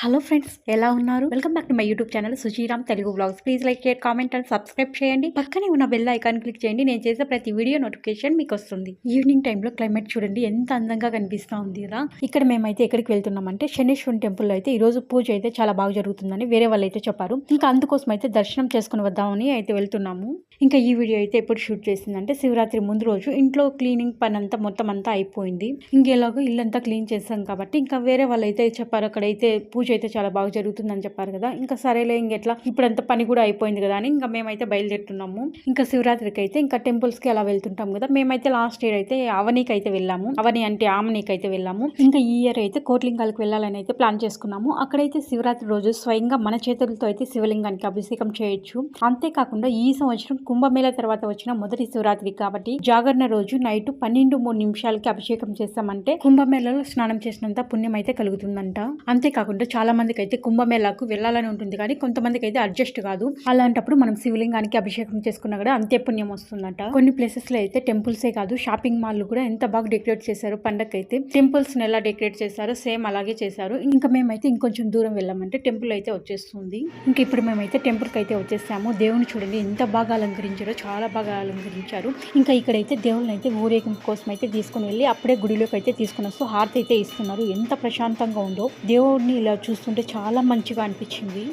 Hello friends ఎలా ఉన్నారు? Welcome back to my YouTube channel Sushiram Telugu blogs please like share comment and subscribe చేయండి. పక్కనే ఉన్న bell icon click చేయండి నేను చేసే ప్రతి వీడియో నోటిఫికేషన్ మీకు వస్తుంది. ఈవినింగ్ టైంలో క్లైమేట్ చూడండి ఎంత అందంగా కనిపిస్తూ ఉంది కదా. ఇక్కడ మేమైతే ఎక్కడికి వెళ్తున్నామంటే శనీశ్వరుని టెంపుల్ అయితే ఈ రోజు పూజ అయితే చాలా బాగా జరుగుతుందని వేరే వాళ్ళు అయితే చెప్పారు. ఇంకా అందుకోసం అయితే దర్శనం చేసుకుని వద్దామని అయితే వెళ్తున్నాము. ఇంకా ఈ వీడియో అయితే ఎప్పుడు షూట్ చేసిందంటే శివరాత్రి ముందు రోజు ఇంట్లో క్లీనింగ్ పని అంతా మొత్తం అంతా అయిపోయింది. ఇంకెలాగో ఇల్లంతా క్లీన్ చేస్తాం కాబట్టి ఇంకా వేరే వాళ్ళు అయితే చెప్పారు అక్కడైతే పూజ అయితే చాలా బాగా జరుగుతుందని చెప్పారు కదా. ఇంకా సరేలే ఇంకెట్లా ఇప్పుడంతా పని కూడా అయిపోయింది కదా అని ఇంకా మేమైతే బయలుదేరుతున్నాము. ఇంకా శివరాత్రికి అయితే ఇంకా టెంపుల్స్కి అలా వెళ్తుంటాం కదా. మేమైతే లాస్ట్ ఇయర్ అయితే అవనీకి అయితే వెళ్ళాము. అవని అంటే ఆమనీకి అయితే వెళ్ళాము. ఇంకా ఈ ఇయర్ అయితే కోట్లింగాలకు వెళ్ళాలని అయితే ప్లాన్ చేసుకున్నాము. అక్కడైతే శివరాత్రి రోజు స్వయంగా మన చేతులతో అయితే శివలింగానికి అభిషేకం చేయొచ్చు. అంతేకాకుండా ఈ సంవత్సరం కుంభమేళ తర్వాత వచ్చిన మొదటి శివరాత్రి కాబట్టి జాగరణ రోజు నైట్ పన్నెండు మూడు నిమిషాలకి అభిషేకం చేస్తామంటే కుంభమేళలో స్నానం చేసినంత పుణ్యం అయితే కలుగుతుందంట. అంతేకాకుండా చాలా మందికి అయితే కుంభమేళాకు వెళ్ళాలని ఉంటుంది కానీ కొంతమందికి అయితే అడ్జస్ట్ కాదు. అలాంటప్పుడు మనం శివలింగానికి అభిషేకం చేసుకున్నా కూడా అంతే పుణ్యం వస్తుందంట. కొన్ని ప్లేసెస్లో అయితే టెంపుల్సే కాదు షాపింగ్ మాల్ కూడా ఎంత బాగా డెకరేట్ చేశారు పండగకైతే టెంపుల్స్ని ఎలా డెకరేట్ చేశారో సేమ్ అలాగే చేశారు. ఇంకా మేమైతే ఇంకొంచెం దూరం వెళ్ళామంటే టెంపుల్ అయితే వచ్చేస్తుంది. ఇంకా ఇప్పుడు మేమైతే టెంపుల్కి అయితే వచ్చేసాము. దేవుని చూడండి ఎంత బాగా అలంకరించారో చాలా బాగా అలంకరించారు. ఇంకా ఇక్కడైతే దేవుళ్ళని అయితే ఊరేగింపు కోసం అయితే తీసుకుని వెళ్ళి అప్పుడే గుడిలోకి అయితే తీసుకుని వస్తూ హారతి అయితే ఇస్తున్నారు. ఎంత ప్రశాంతంగా ఉందో దేవుడిని ఇలా చూస్తుంటే చాలా మంచిగా అనిపించింది.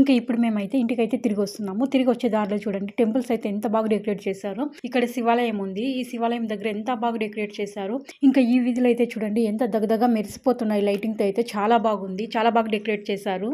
ఇంకా ఇప్పుడు మేమైతే ఇంటికైతే తిరిగి వస్తున్నాము. తిరిగి వచ్చే దారిలో చూడండి టెంపుల్స్ అయితే ఎంత బాగా డెకరేట్ చేశారో. ఇక్కడ శివాలయం ఉంది. ఈ శివాలయం దగ్గర ఎంత బాగా డెకరేట్ చేశారు. ఇంకా ఈ వీధిలో అయితే చూడండి ఎంత దగదగా మెరిసిపోతున్నాయి లైటింగ్తో అయితే చాలా బాగుంది. చాలా బాగా డెకరేట్ చేశారు.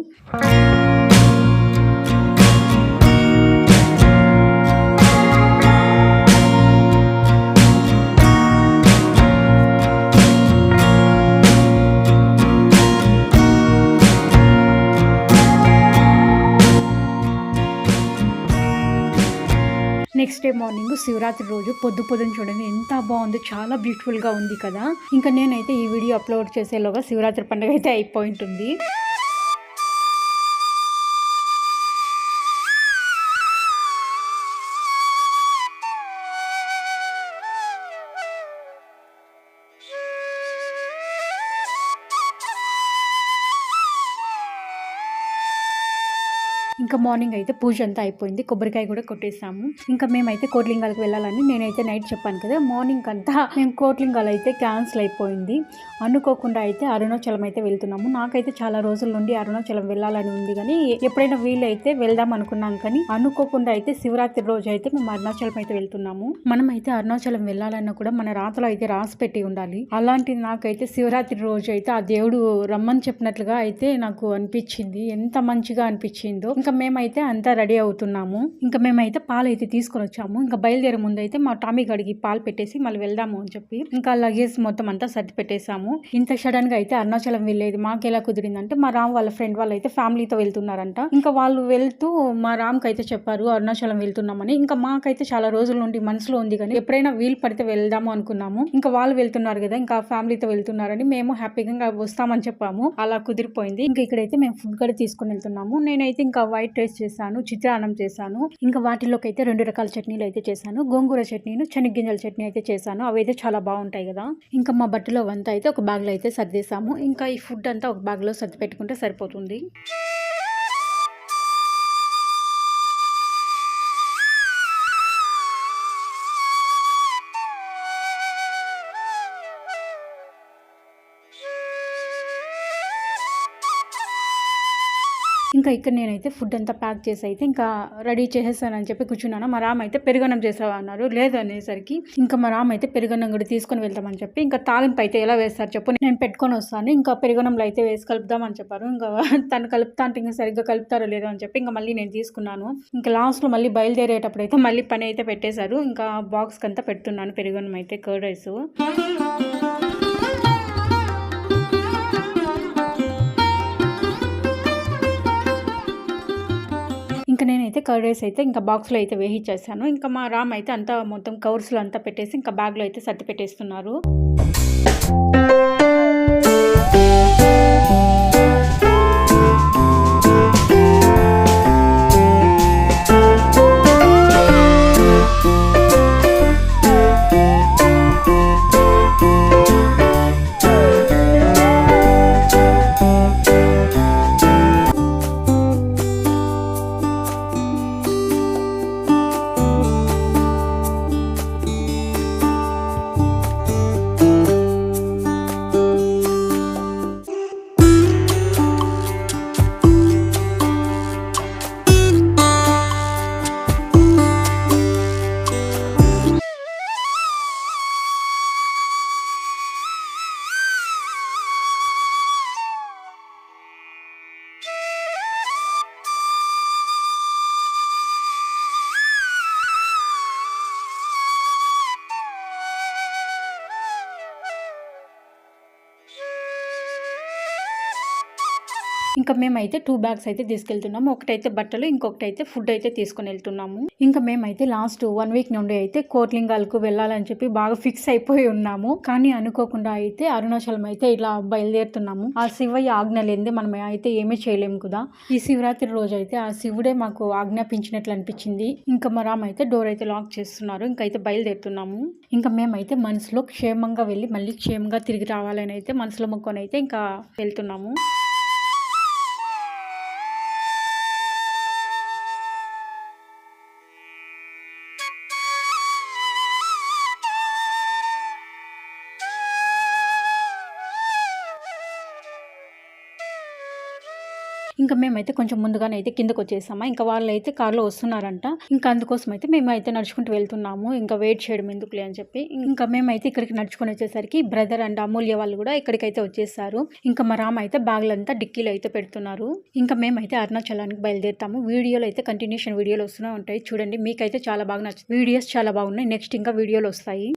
నెక్స్ట్ డే మార్నింగ్ శివరాత్రి రోజు పొద్దు పొద్దున చూడండి ఎంత బాగుంది చాలా బ్యూటిఫుల్గా ఉంది కదా. ఇంకా నేనైతే ఈ వీడియో అప్లోడ్ చేసేలోగా శివరాత్రి పండుగ అయితే అయిపోయి ఇంకా మార్నింగ్ అయితే పూజ అంతా అయిపోయింది. కొబ్బరికాయ కూడా కొట్టేసాము. ఇంకా మేమైతే కోట్లింగాలకు వెళ్ళాలని నేనైతే నైట్ చెప్పాను కదా మార్నింగ్ అంతా మేము కోట్లింగాలు అయితే క్యాన్సిల్ అయిపోయింది. అనుకోకుండా అయితే అరుణాచలం అయితే వెళ్తున్నాము. నాకైతే చాలా రోజుల నుండి అరుణాచలం వెళ్ళాలని ఉంది కానీ ఎప్పుడైనా వీలైతే వెళ్దాం అనుకున్నాం కానీ అనుకోకుండా అయితే శివరాత్రి రోజు అయితే మేము అరుణాచలం అయితే వెళ్తున్నాము. మనం అయితే అరుణాచలం వెళ్ళాలన్నా కూడా మన రాతలో అయితే రాసి పెట్టి ఉండాలి. అలాంటిది నాకైతే శివరాత్రి రోజు అయితే ఆ దేవుడు రమ్మని చెప్పినట్లుగా అయితే నాకు అనిపించింది. ఎంత మంచిగా అనిపించిందో. ఇంకా మేమైతే అంతా రెడీ అవుతున్నాము. ఇంకా మేమైతే పాలు అయితే తీసుకొని వచ్చాము. ఇంకా బయలుదేరే ముందు అయితే మా టామీ గడికి పాలు పెట్టేసి మళ్ళీ వెళ్దాము అని చెప్పి ఇంకా లగేజ్ మొత్తం అంతా సర్ది పెట్టేశాము. ఇంత సడన్గా అయితే అరుణాచలం వెళ్ళేది మాకు ఎలా కుదిరిందంటే మా రామ్ వాళ్ళ ఫ్రెండ్ వాళ్ళు అయితే ఫ్యామిలీతో వెళ్తున్నారంట. ఇంకా వాళ్ళు వెళ్తూ మా రామ్కి అయితే చెప్పారు అరుణాచలం వెళ్తున్నామని. ఇంకా మాకైతే చాలా రోజుల నుండి మనసులో ఉంది కానీ ఎప్పుడైనా వీలు పడితే వెళ్దాము అనుకున్నాము. ఇంకా వాళ్ళు వెళ్తున్నారు కదా ఇంకా ఫ్యామిలీతో వెళ్తున్నారని మేము హ్యాపీగా వస్తామని చెప్పాము. అలా కుదిరిపోయింది. ఇంకా ఇక్కడైతే మేము ఫుడ్ కూడా తీసుకుని వెళ్తున్నాము. నేనైతే ఇంకా వైట్ రైస్ చేశాను చిత్రాన్నం చేశాను. ఇంకా వాటిలోకి అయితే రెండు రకాల చట్నీలు అయితే చేశాను. గోంగూర చట్నీను శనగ్గింజల చట్నీ అయితే చేశాను. అవి అయితే చాలా బాగుంటాయి కదా. ఇంకా మా బట్టలో వంత అయితే ఒక బ్యాగ్లో అయితే సర్దేశాము. ఇంకా ఈ ఫుడ్ అంతా ఒక బ్యాగ్లో సర్ది పెట్టుకుంటే సరిపోతుంది. ఇంకా ఇక్కడ నేనైతే ఫుడ్ అంతా ప్యాక్ చేసి అయితే ఇంకా రెడీ చేసేసానని చెప్పి కూర్చున్నాను. మా రామ్ అయితే పెరుగన్నం చేసావా అన్నారు. లేదు అనేసరికి ఇంకా మా రామ్ అయితే పెరుగన్నం కూడా తీసుకొని వెళ్తామని చెప్పి ఇంకా తాలింపు అయితే ఎలా వేస్తారు చెప్పు. నేను పెట్టుకొని వస్తాను. ఇంకా పెరుగన్నంలో అయితే వేసి కలుపుదామని చెప్పారు. ఇంకా తను కలుపుతా అంటే ఇంకా సరిగ్గా కలుపుతారో లేదో అని చెప్పి ఇంకా మళ్ళీ నేను తీసుకున్నాను. ఇంకా లాస్ట్లో మళ్ళీ బయలుదేరేటప్పుడు అయితే మళ్ళీ పని అయితే పెట్టేశారు. ఇంకా బాక్స్కి అంతా పెడుతున్నాను. పెరుగన్నం అయితే కర్డ్ రైస్ నేనైతే కర్డ్ రైస్ అయితే ఇంకా బాక్స్లో అయితే వేయించేసాను. ఇంకా మా రామ్ అయితే అంతా మొత్తం కవర్స్లో అంతా పెట్టేసి ఇంకా బ్యాగ్లో అయితే సర్ది పెట్టేస్తున్నారు. ఇంకా మేమైతే టూ బ్యాగ్స్ అయితే తీసుకెళ్తున్నాము. ఒకటైతే బట్టలు ఇంకొకటి అయితే ఫుడ్ అయితే తీసుకుని వెళ్తున్నాము. ఇంకా మేమైతే లాస్ట్ వన్ వీక్ నుండి అయితే కోట్లింగాలకు వెళ్ళాలని చెప్పి బాగా ఫిక్స్ అయిపోయి ఉన్నాము. కానీ అనుకోకుండా అయితే అరుణాచలం అయితే ఇలా బయలుదేరుతున్నాము. ఆ శివయ్య ఆజ్ఞ లేనిదే మనం అయితే ఏమీ చేయలేము కదా. ఈ శివరాత్రి రోజు అయితే ఆ శివుడే మాకు ఆజ్ఞాపించినట్లు అనిపించింది. ఇంకా మా రామ్ అయితే డోర్ అయితే లాక్ చేస్తున్నారు. ఇంకా అయితే బయలుదేరుతున్నాము. ఇంకా మేమైతే మనసులో క్షేమంగా వెళ్ళి మళ్ళీ క్షేమంగా తిరిగి రావాలని అయితే మనసులో మొక్కొని అయితే ఇంకా వెళ్తున్నాము. ఇంకా మేమైతే కొంచెం ముందుగానే అయితే కిందకు వచ్చేసామా ఇంకా వాళ్ళు అయితే కార్లో వస్తున్నారంట. ఇంకా అందుకోసం అయితే మేము అయితే నడుచుకుంటూ వెళ్తున్నాము. ఇంకా వెయిట్ చేయడం ఎందుకులే అని చెప్పి. ఇంకా మేమైతే ఇక్కడికి నడుచుకొని వచ్చేసరికి బ్రదర్ అండ్ అమూల్య వాళ్ళు కూడా ఇక్కడికైతే వచ్చేసారు. ఇంకా మా రామ అయితే బ్యాగులంతా డిక్కీలో అయితే పెడుతున్నారు. ఇంకా మేమైతే అరుణాచలానికి బయలుదేరుతాము. వీడియోలు అయితే కంటిన్యూషన్ వీడియోలు వస్తూనే ఉంటాయి. చూడండి మీకైతే చాలా బాగా నచ్చింది వీడియోస్ చాలా బాగున్నాయి. నెక్స్ట్ ఇంకా వీడియోలు వస్తాయి.